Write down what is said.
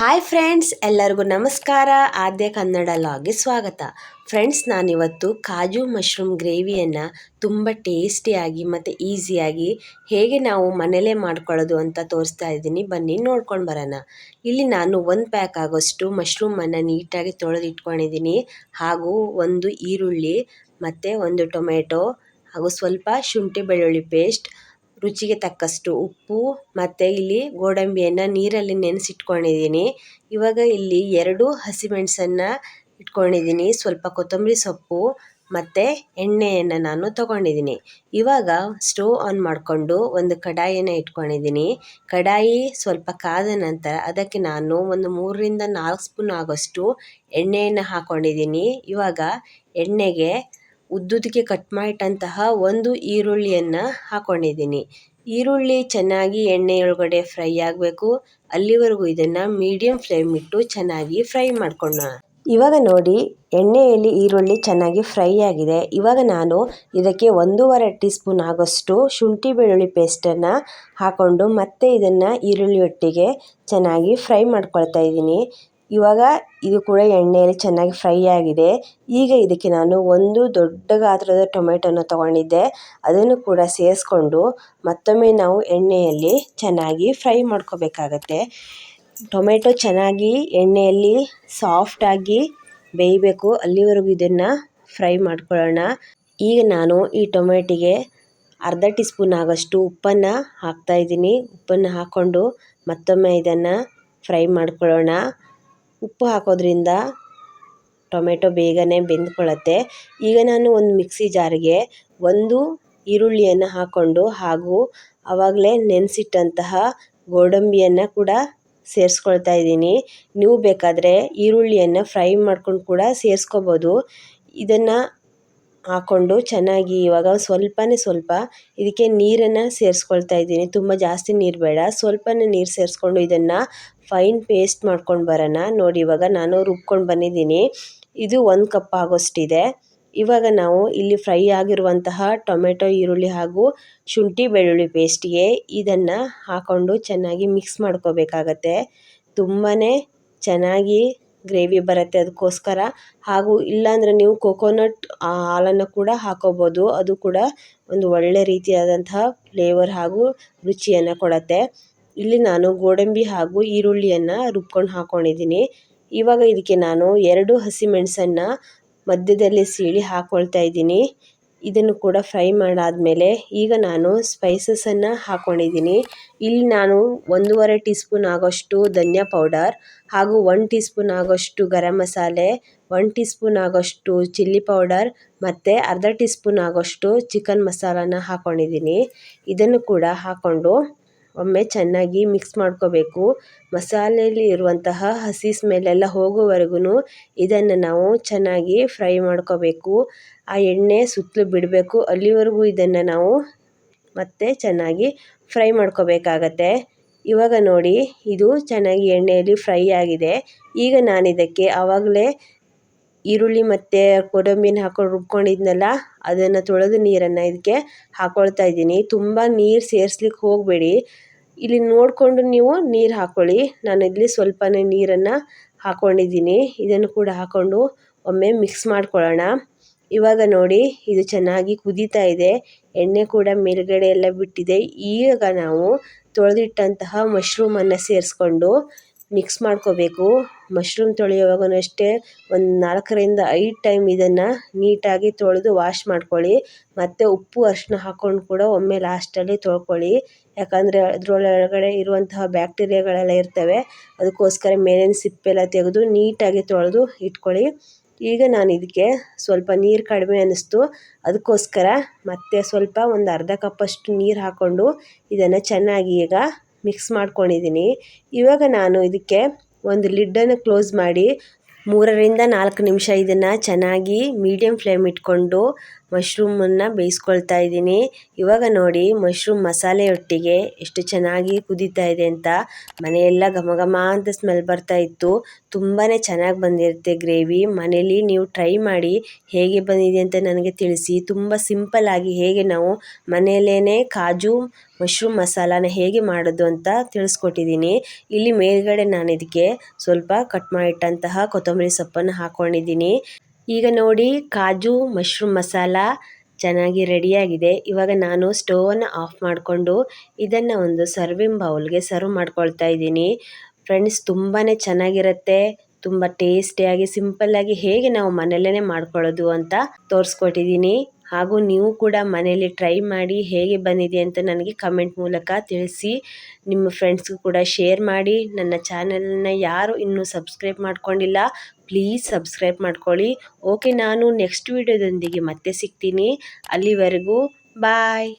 Hi friends ಎಲ್ಲರಿಗೂ ನಮಸ್ಕಾರ. ಆದ್ಯ ಕನ್ನಡ ಲಾಗಿ ಸ್ವಾಗತ. ಫ್ರೆಂಡ್ಸ್ ನಾನಿವತ್ತು ಕಾಜು ಮಶ್ರೂಮ್ ಗ್ರೇವಿಯನ್ನು ತುಂಬ ಟೇಸ್ಟಿಯಾಗಿ ಮತ್ತು ಈಸಿಯಾಗಿ ಹೇಗೆ ನಾವು ಮನೇಲೇ ಮಾಡ್ಕೊಳ್ಳೋದು ಅಂತ ತೋರಿಸ್ತಾ ಇದ್ದೀನಿ. ಬನ್ನಿ ನೋಡ್ಕೊಂಡು ಬರೋಣ. ಇಲ್ಲಿ ನಾನು ಒಂದು ಪ್ಯಾಕ್ ಆಗೋಷ್ಟು ಮಶ್ರೂಮನ್ನು ನೀಟಾಗಿ ತೊಳೆದಿಟ್ಕೊಂಡಿದ್ದೀನಿ. ಹಾಗೂ ಒಂದು ಈರುಳ್ಳಿ, ಮತ್ತು ಒಂದು ಟೊಮೆಟೊ, ಹಾಗೂ ಸ್ವಲ್ಪ ಶುಂಠಿ ಬೆಳ್ಳುಳ್ಳಿ ಪೇಸ್ಟ್ ರುಚಿಗೆ ತಕ್ಕಷ್ಟು ಉಪ್ಪು ಮತ್ತು ಇಲ್ಲಿ ಗೋಡಂಬಿಯನ್ನು ನೀರಲ್ಲಿ ನೆನೆಸಿಟ್ಕೊಂಡಿದ್ದೀನಿ. ಇವಾಗ ಇಲ್ಲಿ ಎರಡು ಹಸಿಮೆಣಸನ್ನು ಇಟ್ಕೊಂಡಿದ್ದೀನಿ. ಸ್ವಲ್ಪ ಕೊತ್ತಂಬರಿ ಸೊಪ್ಪು ಮತ್ತು ಎಣ್ಣೆಯನ್ನು ನಾನು ತೊಗೊಂಡಿದ್ದೀನಿ. ಇವಾಗ ಸ್ಟವ್ ಆನ್ ಮಾಡಿಕೊಂಡು ಒಂದು ಕಡಾಯಿಯನ್ನು ಇಟ್ಕೊಂಡಿದ್ದೀನಿ. ಕಡಾಯಿ ಸ್ವಲ್ಪ ಕಾದ ನಂತರ ಅದಕ್ಕೆ ನಾನು ಒಂದು ಮೂರರಿಂದ ನಾಲ್ಕು ಸ್ಪೂನ್ ಆಗೋಷ್ಟು ಎಣ್ಣೆಯನ್ನು ಹಾಕ್ಕೊಂಡಿದ್ದೀನಿ ಇವಾಗ ಎಣ್ಣೆಗೆ ಉದ್ದುದಕ್ಕೆ ಕಟ್ ಮಾಡಿಟ್ಟಂತಹ ಒಂದು ಈರುಳ್ಳಿಯನ್ನು ಹಾಕ್ಕೊಂಡಿದ್ದೀನಿ ಈರುಳ್ಳಿ ಚೆನ್ನಾಗಿ ಎಣ್ಣೆಯೊಳಗಡೆ ಫ್ರೈ ಆಗಬೇಕು. ಅಲ್ಲಿವರೆಗೂ ಇದನ್ನು ಮೀಡಿಯಂ ಫ್ಲೇಮ್ ಇಟ್ಟು ಚೆನ್ನಾಗಿ ಫ್ರೈ ಮಾಡ್ಕೊಳ್ಳೋಣ. ಇವಾಗ ನೋಡಿ, ಎಣ್ಣೆಯಲ್ಲಿ ಈರುಳ್ಳಿ ಚೆನ್ನಾಗಿ ಫ್ರೈ ಆಗಿದೆ. ಇವಾಗ ನಾನು ಇದಕ್ಕೆ ಒಂದೂವರೆ ಟೀ ಸ್ಪೂನ್ ಆಗೋಷ್ಟು ಶುಂಠಿ ಬೆಳ್ಳುಳ್ಳಿ ಪೇಸ್ಟನ್ನು ಹಾಕ್ಕೊಂಡು ಮತ್ತೆ ಇದನ್ನು ಈರುಳ್ಳಿ ಒಟ್ಟಿಗೆ ಚೆನ್ನಾಗಿ ಫ್ರೈ ಮಾಡ್ಕೊಳ್ತಾ ಇದ್ದೀನಿ. ಇವಾಗ ಇದು ಕೂಡ ಎಣ್ಣೆಯಲ್ಲಿ ಚೆನ್ನಾಗಿ ಫ್ರೈ ಆಗಿದೆ. ಈಗ ಇದಕ್ಕೆ ನಾನು ಒಂದು ದೊಡ್ಡ ಗಾತ್ರದ ಟೊಮೆಟೊನ ತಗೊಂಡಿದ್ದೆ. ಅದನ್ನು ಕೂಡ ಸೇರಿಸ್ಕೊಂಡು ಮತ್ತೊಮ್ಮೆ ನಾವು ಎಣ್ಣೆಯಲ್ಲಿ ಚೆನ್ನಾಗಿ ಫ್ರೈ ಮಾಡ್ಕೋಬೇಕಾಗತ್ತೆ. ಟೊಮೆಟೊ ಚೆನ್ನಾಗಿ ಎಣ್ಣೆಯಲ್ಲಿ ಸಾಫ್ಟಾಗಿ ಬೇಯಬೇಕು. ಅಲ್ಲಿವರೆಗೂ ಇದನ್ನು ಫ್ರೈ ಮಾಡ್ಕೊಳ್ಳೋಣ. ಈಗ ನಾನು ಈ ಟೊಮೆಟಿಗೆ ಅರ್ಧ ಟೀ ಸ್ಪೂನ್ ಆಗೋಷ್ಟು ಉಪ್ಪನ್ನು ಹಾಕ್ತಾಯಿದ್ದೀನಿ ಉಪ್ಪನ್ನು ಹಾಕ್ಕೊಂಡು ಮತ್ತೊಮ್ಮೆ ಇದನ್ನು ಫ್ರೈ ಮಾಡ್ಕೊಳ್ಳೋಣ. ಉಪ್ಪು ಹಾಕೋದ್ರಿಂದ ಟೊಮೆಟೊ ಬೇಗನೆ ಬೆಂದ್ಕೊಳ್ಳುತ್ತೆ. ಈಗ ನಾನು ಒಂದು ಮಿಕ್ಸಿ ಜಾರಿಗೆ ಒಂದು ಈರುಳ್ಳಿಯನ್ನು ಹಾಕ್ಕೊಂಡು ಹಾಗೂ ಆವಾಗಲೇ ನೆನೆಸಿಟ್ಟಂತಹ ಗೋಡಂಬಿಯನ್ನು ಕೂಡ ಸೇರಿಸ್ಕೊಳ್ತಾ ಇದ್ದೀನಿ. ನೀವು ಬೇಕಾದರೆ ಈರುಳ್ಳಿಯನ್ನು ಫ್ರೈ ಮಾಡ್ಕೊಂಡು ಕೂಡ ಸೇರಿಸ್ಕೋಬೋದು. ಇದನ್ನು ಹಾಕ್ಕೊಂಡು ಚೆನ್ನಾಗಿ ಇವಾಗ ಸ್ವಲ್ಪನೇ ಸ್ವಲ್ಪ ಇದಕ್ಕೆ ನೀರನ್ನು ಸೇರಿಸ್ಕೊಳ್ತಾ ಇದ್ದೀನಿ. ತುಂಬ ಜಾಸ್ತಿ ನೀರು ಬೇಡ. ಸ್ವಲ್ಪನೇ ನೀರು ಸೇರಿಸ್ಕೊಂಡು ಇದನ್ನು ಫೈನ್ ಪೇಸ್ಟ್ ಮಾಡ್ಕೊಂಡು ಬರೋಣ. ನೋಡಿ, ಇವಾಗ ನಾನು ರುಬ್ಕೊಂಡು ಬಂದಿದ್ದೀನಿ. ಇದು ಒಂದು ಕಪ್ ಆಗೋಷ್ಟಿದೆ. ಇವಾಗ ನಾವು ಇಲ್ಲಿ ಫ್ರೈ ಆಗಿರುವಂತಹ ಟೊಮೆಟೊ, ಈರುಳ್ಳಿ ಹಾಗೂ ಶುಂಠಿ ಬೆಳ್ಳುಳ್ಳಿ ಪೇಸ್ಟ್ಗೆ ಇದನ್ನು ಹಾಕ್ಕೊಂಡು ಚೆನ್ನಾಗಿ ಮಿಕ್ಸ್ ಮಾಡ್ಕೋಬೇಕಾಗತ್ತೆ. ತುಂಬಾ ಚೆನ್ನಾಗಿ ಗ್ರೇವಿ ಬರುತ್ತೆ ಅದಕ್ಕೋಸ್ಕರ. ಹಾಗೂ ಇಲ್ಲಾಂದರೆ ನೀವು ಕೊಕೊನಟ್ ಹಾಲನ್ನು ಕೂಡ ಹಾಕೋಬೋದು. ಅದು ಕೂಡ ಒಂದು ಒಳ್ಳೆ ರೀತಿಯಾದಂತಹ ಫ್ಲೇವರ್ ಹಾಗೂ ರುಚಿಯನ್ನು ಕೊಡುತ್ತೆ. ಇಲ್ಲಿ ನಾನು ಗೋಡಂಬಿ ಹಾಗೂ ಈರುಳ್ಳಿಯನ್ನು ರುಬ್ಕೊಂಡು ಹಾಕ್ಕೊಂಡಿದ್ದೀನಿ ಇವಾಗ ಇದಕ್ಕೆ ನಾನು ಎರಡು ಹಸಿಮೆಣಸನ್ನು ಮಧ್ಯದಲ್ಲಿ ಸೀಳಿ ಹಾಕ್ಕೊಳ್ತಾ ಇದ್ದೀನಿ. ಇದನ್ನು ಕೂಡ ಫ್ರೈ ಮಾಡಾದಮೇಲೆ ಈಗ ನಾನು ಸ್ಪೈಸಸನ್ನು ಹಾಕ್ಕೊಂಡಿದ್ದೀನಿ ಇಲ್ಲಿ ನಾನು ಒಂದೂವರೆ ಟೀ ಸ್ಪೂನ್ ಆಗೋಷ್ಟು ಧನಿಯಾ ಪೌಡರ್ ಹಾಗೂ ಒನ್ ಟೀ ಸ್ಪೂನ್ ಆಗೋಷ್ಟು garam masala one teaspoon ಆಗೋಷ್ಟು ಚಿಲ್ಲಿ ಪೌಡರ್ ಮತ್ತು ಅರ್ಧ ಟೀ ಸ್ಪೂನ್ ಆಗೋಷ್ಟು ಚಿಕನ್ ಮಸಾಲಾನ ಹಾಕ್ಕೊಂಡಿದ್ದೀನಿ ಇದನ್ನು ಕೂಡ ಹಾಕ್ಕೊಂಡು ಒಮ್ಮೆ ಚೆನ್ನಾಗಿ ಮಿಕ್ಸ್ ಮಾಡ್ಕೋಬೇಕು. ಮಸಾಲೆಯಲ್ಲಿ ಇರುವಂತಹ ಹಸಿ ಸ್ಮೆಲ್ಲೆಲ್ಲ ಹೋಗೋವರೆಗೂ ಇದನ್ನು ನಾವು ಚೆನ್ನಾಗಿ ಫ್ರೈ ಮಾಡ್ಕೋಬೇಕು. ಆ ಎಣ್ಣೆ ಸುತ್ತಲೂ ಬಿಡಬೇಕು. ಅಲ್ಲಿವರೆಗೂ ಇದನ್ನು ನಾವು ಮತ್ತೆ ಚೆನ್ನಾಗಿ ಫ್ರೈ ಮಾಡ್ಕೋಬೇಕಾಗತ್ತೆ. ಇವಾಗ ನೋಡಿ, ಇದು ಚೆನ್ನಾಗಿ ಎಣ್ಣೆಯಲ್ಲಿ ಫ್ರೈ ಆಗಿದೆ. ಈಗ ನಾನಿದಕ್ಕೆ ಆವಾಗಲೇ ಈರುಳ್ಳಿ ಮತ್ತು ಕೊಡಂಬಿನ ಹಾಕೊಂಡು ರುಬ್ಕೊಂಡಿದ್ನಲ್ಲ, ಅದನ್ನು ತೊಳೆದು ನೀರನ್ನು ಇದಕ್ಕೆ ಹಾಕ್ಕೊಳ್ತಾ ಇದ್ದೀನಿ. ತುಂಬ ನೀರು ಸೇರಿಸ್ಲಿಕ್ಕೆ ಹೋಗಬೇಡಿ. ಇಲ್ಲಿ ನೋಡಿಕೊಂಡು ನೀವು ನೀರು ಹಾಕ್ಕೊಳ್ಳಿ ನಾನು ಇಲ್ಲಿ ಸ್ವಲ್ಪನೇ ನೀರನ್ನು ಹಾಕ್ಕೊಂಡಿದ್ದೀನಿ ಇದನ್ನು ಕೂಡ ಹಾಕ್ಕೊಂಡು ಒಮ್ಮೆ ಮಿಕ್ಸ್ ಮಾಡ್ಕೊಳ್ಳೋಣ. ಇವಾಗ ನೋಡಿ, ಇದು ಚೆನ್ನಾಗಿ ಕುದೀತಾ ಇದೆ. ಎಣ್ಣೆ ಕೂಡ ಮೇಲುಗಡೆ ಎಲ್ಲ ಬಿಟ್ಟಿದೆ. ಈಗ ನಾವು ತೊಳೆದಿಟ್ಟಂತಹ ಮಶ್ರೂಮನ್ನು ಸೇರಿಸ್ಕೊಂಡು ಮಿಕ್ಸ್ ಮಾಡ್ಕೋಬೇಕು. ಮಶ್ರೂಮ್ ತೊಳೆಯುವಾಗೂ ಅಷ್ಟೇ ಒಂದು ನಾಲ್ಕರಿಂದ ಐದು ಟೈಮ್ ಇದನ್ನು ನೀಟಾಗಿ ತೊಳೆದು ವಾಶ್ ಮಾಡ್ಕೊಳ್ಳಿ. ಮತ್ತು ಉಪ್ಪು ಅರಿಶಿನ ಹಾಕ್ಕೊಂಡು ಕೂಡ ಒಮ್ಮೆ ಲಾಸ್ಟಲ್ಲಿ ತೊಳ್ಕೊಳ್ಳಿ. ಯಾಕಂದರೆ ಅದರೊಳಗಡೆ ಇರುವಂತಹ ಬ್ಯಾಕ್ಟೀರಿಯಾಗಳೆಲ್ಲ ಇರ್ತವೆ. ಅದಕ್ಕೋಸ್ಕರ ಮೇಲಿನ ಸಿಪ್ಪೆಲ್ಲ ತೆಗೆದು ನೀಟಾಗಿ ತೊಳೆದು ಇಟ್ಕೊಳ್ಳಿ. ಈಗ ನಾನು ಇದಕ್ಕೆ ಸ್ವಲ್ಪ ನೀರು ಕಡಿಮೆ ಅನ್ನಿಸ್ತು ಅದಕ್ಕೋಸ್ಕರ ಮತ್ತೆ ಸ್ವಲ್ಪ ಒಂದು ಅರ್ಧ ಕಪ್ಪಷ್ಟು ನೀರು ಹಾಕ್ಕೊಂಡು ಇದನ್ನು ಚೆನ್ನಾಗಿ ಈಗ ಮಿಕ್ಸ್ ಮಾಡ್ಕೊಂಡಿದ್ದೀನಿ. ಇವಾಗ ನಾನು ಇದಕ್ಕೆ ಒಂದು ಲಿಡ್ಡನ್ನು ಕ್ಲೋಸ್ ಮಾಡಿ ಮೂರರಿಂದ ನಾಲ್ಕು ನಿಮಿಷ ಇದನ್ನು ಚೆನ್ನಾಗಿ ಮೀಡಿಯಮ್ ಫ್ಲೇಮ್ ಇಟ್ಕೊಂಡು ಮಶ್ರೂಮನ್ನು ಬೇಯಿಸ್ಕೊಳ್ತಾ ಇದ್ದೀನಿ. ಇವಾಗ ನೋಡಿ ಮಶ್ರೂಮ್ ಮಸಾಲೆಯೊಟ್ಟಿಗೆ ಎಷ್ಟು ಚೆನ್ನಾಗಿ ಕುದೀತಾ ಇದೆ ಅಂತ. ಮನೆಯೆಲ್ಲ ಘಮ ಘಮ ಅಂತ ಸ್ಮೆಲ್ ಬರ್ತಾ ಇತ್ತು. ತುಂಬಾ ಚೆನ್ನಾಗಿ ಬಂದಿರುತ್ತೆ ಗ್ರೇವಿ. ಮನೇಲಿ ನೀವು ಟ್ರೈ ಮಾಡಿ ಹೇಗೆ ಬಂದಿದೆ ಅಂತ ನನಗೆ ತಿಳಿಸಿ. ತುಂಬ ಸಿಂಪಲ್ ಆಗಿ ಹೇಗೆ ನಾವು ಮನೆಯಲ್ಲೇ ಕಾಜು ಮಶ್ರೂಮ್ ಮಸಾಲಾನ ಹೇಗೆ ಮಾಡೋದು ಅಂತ ತಿಳಿಸ್ಕೊಟ್ಟಿದ್ದೀನಿ. ಇಲ್ಲಿ ಮೇಲ್ಗಡೆ ನಾನು ಇದಕ್ಕೆ ಸ್ವಲ್ಪ ಕಟ್ ಮಾಡಿಟ್ಟಂತಹ ಕೊತ್ತಂಬರಿ ಸೊಪ್ಪನ್ನು ಹಾಕ್ಕೊಂಡಿದ್ದೀನಿ ಈಗ ನೋಡಿ, ಕಾಜು, ಮಶ್ರೂಮ್ ಮಸಾಲ ಚೆನ್ನಾಗಿ ರೆಡಿಯಾಗಿದೆ. ಇವಾಗ ನಾನು ಸ್ಟೋವನ್ನು ಆಫ್ ಮಾಡಿಕೊಂಡು ಇದನ್ನು ಒಂದು ಸರ್ವಿಂಗ್ ಬೌಲ್ಗೆ ಸರ್ವ್ ಮಾಡ್ಕೊಳ್ತಾ ಇದ್ದೀನಿ. ಫ್ರೆಂಡ್ಸ್ ತುಂಬಾ ಚೆನ್ನಾಗಿರುತ್ತೆ. ತುಂಬ ಟೇಸ್ಟಿಯಾಗಿ ಸಿಂಪಲ್ಲಾಗಿ ಹೇಗೆ ನಾವು ಮನೆಯಲ್ಲೇ ಮಾಡ್ಕೊಳ್ಳೋದು ಅಂತ ತೋರಿಸ್ಕೊಟ್ಟಿದ್ದೀನಿ ಹಾಗೂ ನೀವು ಕೂಡ ಮನೆಯಲ್ಲಿ ಟ್ರೈ ಮಾಡಿ ಹೇಗೆ ಬಂದಿದೆ ಅಂತ ನನಗೆ ಕಮೆಂಟ್ ಮೂಲಕ ತಿಳಿಸಿ. ನಿಮ್ಮ ಫ್ರೆಂಡ್ಸ್ಗೂ ಕೂಡ ಶೇರ್ ಮಾಡಿ. ನನ್ನ ಚಾನಲ್ನ ಯಾರು ಇನ್ನೂ ಸಬ್ಸ್ಕ್ರೈಬ್ ಮಾಡ್ಕೊಂಡಿಲ್ಲ ಪ್ಲೀಸ್ ಸಬ್ಸ್ಕ್ರೈಬ್ ಮಾಡ್ಕೊಳ್ಳಿ. ಓಕೆ ನಾನು ನೆಕ್ಸ್ಟ್ ವಿಡಿಯೋದೊಂದಿಗೆ ಮತ್ತೆ ಸಿಗ್ತೀನಿ. ಅಲ್ಲಿವರೆಗೂ ಬಾಯ್